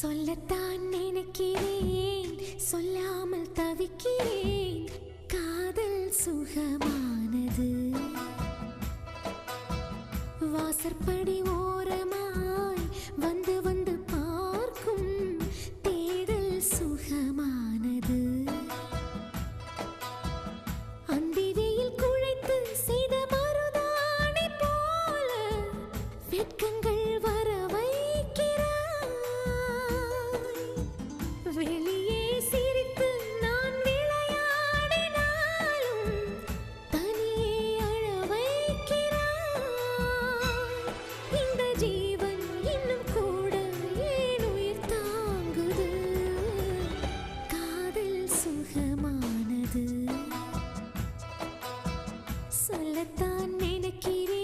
சொல்லத்தான் நினைக்கிறேன். சொல்லாமல் தவிக்கிறேன். காதல் சுகமானது. வாசற்படி ஓரமாய் வந்து வந்து பார்க்கும் தேடல் சுகமானது. அந்திரியில் குழைத்து செய்த மருதாணி போல வெட்கங்கள் சொர்க்கமானது. சொல்லத்தான் நினைக்கிறேன்.